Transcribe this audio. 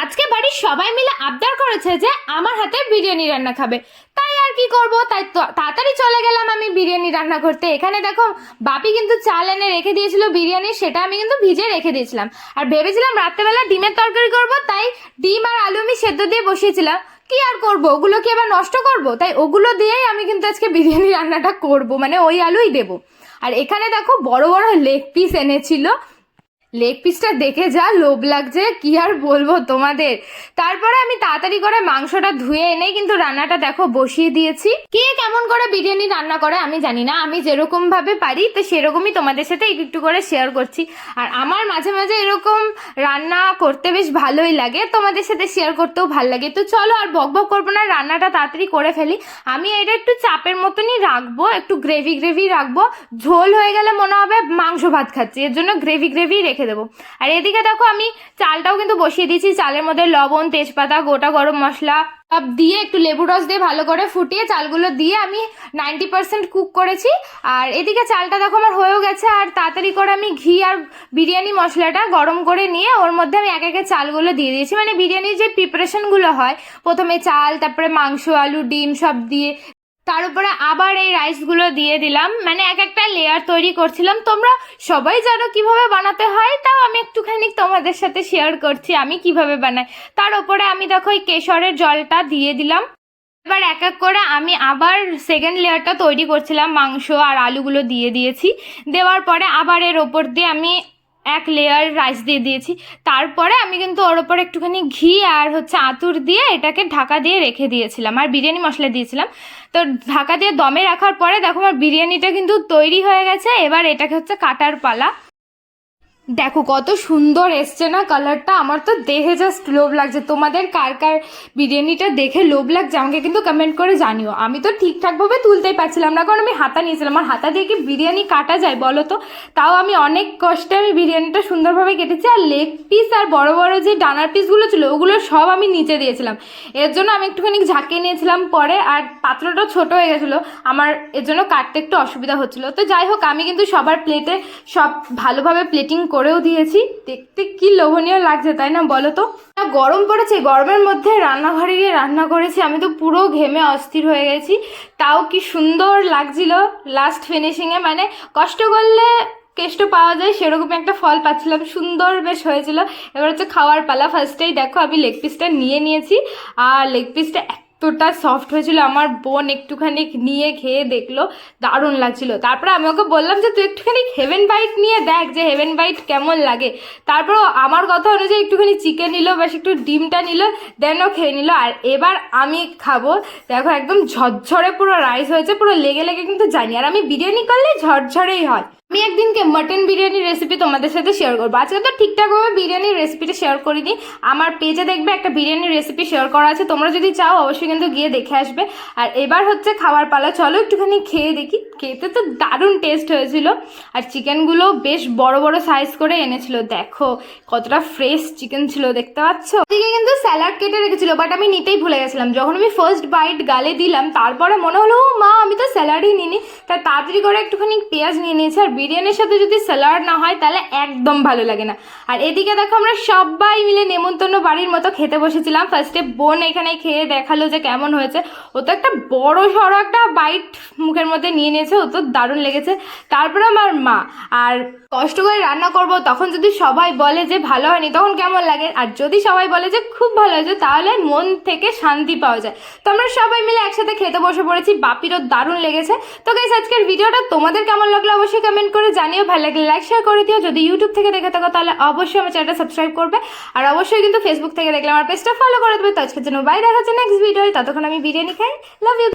আজকে বাড়ির সবাই মিলে আবদার করেছে যে আমার হাতে বিরিয়ানি রান্না খাবে। তাই আর কি করব? তাই তাড়াতাড়ি চলে গেলাম আমি বিরিয়ানি রান্না করতে। এখানে দেখো, বাপি কিন্তু চাল এনে রেখে দিয়েছিল বিরিয়ানি, সেটা আমি কিন্তু ভিজে রেখে দিয়েছিলাম। আর ভেবেছিলাম রাত্রেবেলা ডিমের তরকারি করব, তাই ডিম আর আলু আমি সেদ্ধ দিয়ে বসিয়েছিলাম। কি আর করব? ওগুলো কি আবার নষ্ট করব? তাই ওগুলো দিয়েই আমি কিন্তু আজকে বিরিয়ানি রান্নাটা করব মানে ওই আলুই দেবো। আর এখানে দেখো, বড় বড় লেগ পিস এনেছিল। লেগ পিসটা দেখে যা, লোভ লাগছে, কি আর বলব তোমাদের। তারপরে আমি তাড়াতাড়ি করে মাংসটা ধুয়ে এনে কিন্তু রান্নাটা দেখো বসিয়ে দিয়েছি। কে কেমন করে বিরিয়ানি রান্না করে আমি জানি না, আমি যেরকম ভাবে পারি, তো সেরকমই তোমাদের সাথে একটু একটু করে শেয়ার করছি। আর আমার মাঝে মাঝে এরকম রান্না করতে বেশ ভালোই লাগে, তোমাদের সাথে শেয়ার করতেও ভালো লাগে। তো চলো আর বক বক করব না, রান্নাটা তাড়াতাড়ি করে ফেলি। আমি এটা একটু চাপের মতনই রাখব, একটু গ্রেভি গ্রেভি রাখব। ঝোল হয়ে গেলে মনে হবে মাংস ভাত খাচ্ছি, এর জন্য গ্রেভি গ্রেভি রেখে দেবো। আর এদিকে দেখো আমি চালটাও কিন্তু বসিয়ে দিয়েছি। চালের মধ্যে লবণ, তেজপাতা, গোটা গরম মশলা সব দিয়ে একটু লেবু রস দিয়ে ভালো করে ফুটিয়ে চালগুলো দিয়ে আমি নাইনটি পার্সেন্ট কুক করেছি। আর এদিকে চালটা দেখো আমার হয়েও গেছে। আর তাড়াতাড়ি করে আমি ঘি আর বিরিয়ানি মশলাটা গরম করে নিয়ে ওর মধ্যে আমি এক একে চালগুলো দিয়ে দিয়েছি। মানে বিরিয়ানির যে প্রিপারেশনগুলো হয়, প্রথমে চাল, তারপরে মাংস, আলু, ডিম সব দিয়ে তার উপরে আবার এই রাইসগুলো দিয়ে দিলাম। মানে এক একটা লেয়ার তৈরি করছিলাম। তোমরা সবাই জানো কীভাবে বানাতে হয়, তাও আমি একটুখানি তোমাদের সাথে শেয়ার করছি আমি কীভাবে বানাই। তার উপরে আমি দেখো এই কেশরের জলটা দিয়ে দিলাম। এবার এক এক করে আমি আবার সেকেন্ড লেয়ারটা তৈরি করছিলাম, মাংস আর আলুগুলো দিয়ে দিয়েছি। দেওয়ার পরে আবার এর ওপর দিয়ে আমি এক লেয়ার রাইস দিয়ে দিয়েছি। তারপরে আমি কিন্তু ওর ওপর একটুখানি ঘি আর হচ্ছে আতুর দিয়ে এটাকে ঢাকা দিয়ে রেখে দিয়েছিলাম। আর বিরিয়ানি মশলা দিয়েছিলাম। তো ঢাকা দিয়ে দমে রাখার পরে দেখো আমার বিরিয়ানিটা কিন্তু তৈরি হয়ে গেছে। এবার এটাকে হচ্ছে কাটার পালা। দেখো, কত সুন্দর এসছে না কালারটা আমার তো দেখে জাস্ট লোভ লাগছে। তোমাদের কার কার বিরিয়ানিটা দেখে লোভ লাগছে, আমাকে কিন্তু কমেন্ট করে জানিও। আমি তো ঠিকঠাকভাবে তুলতেই পারছিলাম না, কারণ আমি হাতা নিয়েছিলাম। আর হাতা দিয়ে কি বিরিয়ানি কাটা যায় বলো তো? তাও আমি অনেক কষ্টে আমি বিরিয়ানিটা সুন্দরভাবে কেটেছি। আর লেগ পিস আর বড় বড় যে ডানার পিসগুলো ছিল, ওগুলো সব আমি নিচে দিয়েছিলাম। এর জন্য আমি একটুখানি ঝাঁকিয়ে নিয়েছিলাম পরে, আর পাত্রটা ছোট হয়ে গেছিল। আমার এর জন্য কাটতে একটু অসুবিধা হচ্ছিল। তো যাই হোক, আমি কিন্তু সবার প্লেটে সব ভালোভাবে প্লেটিং করেও দিয়েছি। দেখতে কি লোভনীয় লাগছে তাই না বলো তো? না, গরম পড়েছে গরমের মধ্যে রান্নাঘরে গিয়ে রান্না করেছি আমি তো পুরো ঘেমে অস্থির হয়ে গেছি। তাও কি সুন্দর লাগছিল লাস্ট ফিনিশিংয়ে মানে কষ্ট করলে কেষ্ট পাওয়া যায় সেরকম একটা ফল পাচ্ছিলাম সুন্দর বেশ হয়েছিল। এবার হচ্ছে খাওয়ার পালা ফার্স্টেই দেখো আমি লেগ পিসটা নিয়ে নিয়েছি আর লেগ পিসটা এতটা সফট হয়েছিল, আমার বোন একটুখানি নিয়ে খেয়ে দেখল, দারুণ লাগছিল। তারপরে আমি ওকে বললাম যে, তুই একটুখানি হেভেন বাইট নিয়ে দেখ যে হেভেন বাইট কেমন লাগে? তারপর আমার কথা অনুযায়ী একটুখানি চিকেন নিল, বেশ একটু ডিমটা নিল দেন ও খেয়ে নিল। আর এবার আমি খাব, দেখো একদম ঝরঝরে পুরো রাইস হয়েছে, পুরো লেগে লেগে কিন্তু জানি আর আমি বিরিয়ানি করলে ঝরঝরেই হয়। আমি একদিনকে মাটন বিরিয়ানির রেসিপি তোমাদের সাথে শেয়ার করব। আজকে তো ঠিকঠাকভাবে বিরিয়ানির রেসিপিটা শেয়ার করিনি। আমার পেজে দেখবে একটা বিরিয়ানির রেসিপি শেয়ার করা আছে। তোমরা যদি চাও, অবশ্যই কিন্তু গিয়ে দেখে আসবে। আর এবার হচ্ছে খাবার পালা। চলো একটুখানি খেয়ে দেখি। খেতে তো দারুণ টেস্ট হয়েছিল। আর চিকেনগুলো বেশ বড় বড় সাইজ করে এনেছিল। দেখো, কতটা ফ্রেশ চিকেন ছিল, দেখতে পাচ্ছ? ওদিকে কিন্তু স্যালাড কেটে রেখেছিল বাট আমি নিতেই ভুলে গেছিলাম। যখন আমি ফার্স্ট বাইট গালে দিলাম, তারপরে মনে হলো, "ও মা, আমি তো স্যালাডই নিইনি। তাই তাড়াতাড়ি করে একটুখানি পেঁয়াজ নিয়ে নিয়েছি, আর বিরিয়ানির সাথে যদি স্যালাড না হয়, তাহলে একদম ভালো লাগে না। আর এদিকে দেখো আমরা সবাই মিলে নেমন্তন্ন বাড়ির মতো খেতে বসেছিলাম। ফার্স্টে বোন এখানে খেয়ে দেখাল যে কেমন হয়েছে। ও তো একটা বড় সড়ো একটা বাইট মুখের মধ্যে নিয়ে নিয়েছে। ও তো দারুণ লেগেছে। তারপরে আমার মা। আর কষ্ট করে রান্না করব, তখন যদি সবাই বলে যে ভালো হয়নি, তখন কেমন লাগে? আর যদি সবাই বলে যে খুব ভালো হয়েছে, তাহলে মন থেকে শান্তি পাওয়া যায়। তো আমরা সবাই মিলে একসাথে খেতে বসে পড়েছি, বাপিরও দারুণ লেগেছে। তো গাইস আজকের ভিডিওটা তোমাদের কেমন লাগল অবশ্যই কমেন্ট করে জানিও, ভালো লাগলে লাইক শেয়ার করে দিও। যদি ইউটিউব থেকে দেখে থাকো, তাহলে অবশ্যই আমার চ্যানেলটা সাবস্ক্রাইব করবে। আর অবশ্যই কিন্তু ফেসবুক থেকে দেখলে আমার পেজটা ফলো করে দেবে। তো আজকের জন্য বাই দেখা হচ্ছে নেক্সট ভিডিও ততক্ষণ আমি বিরিয়ানি খাই। Love you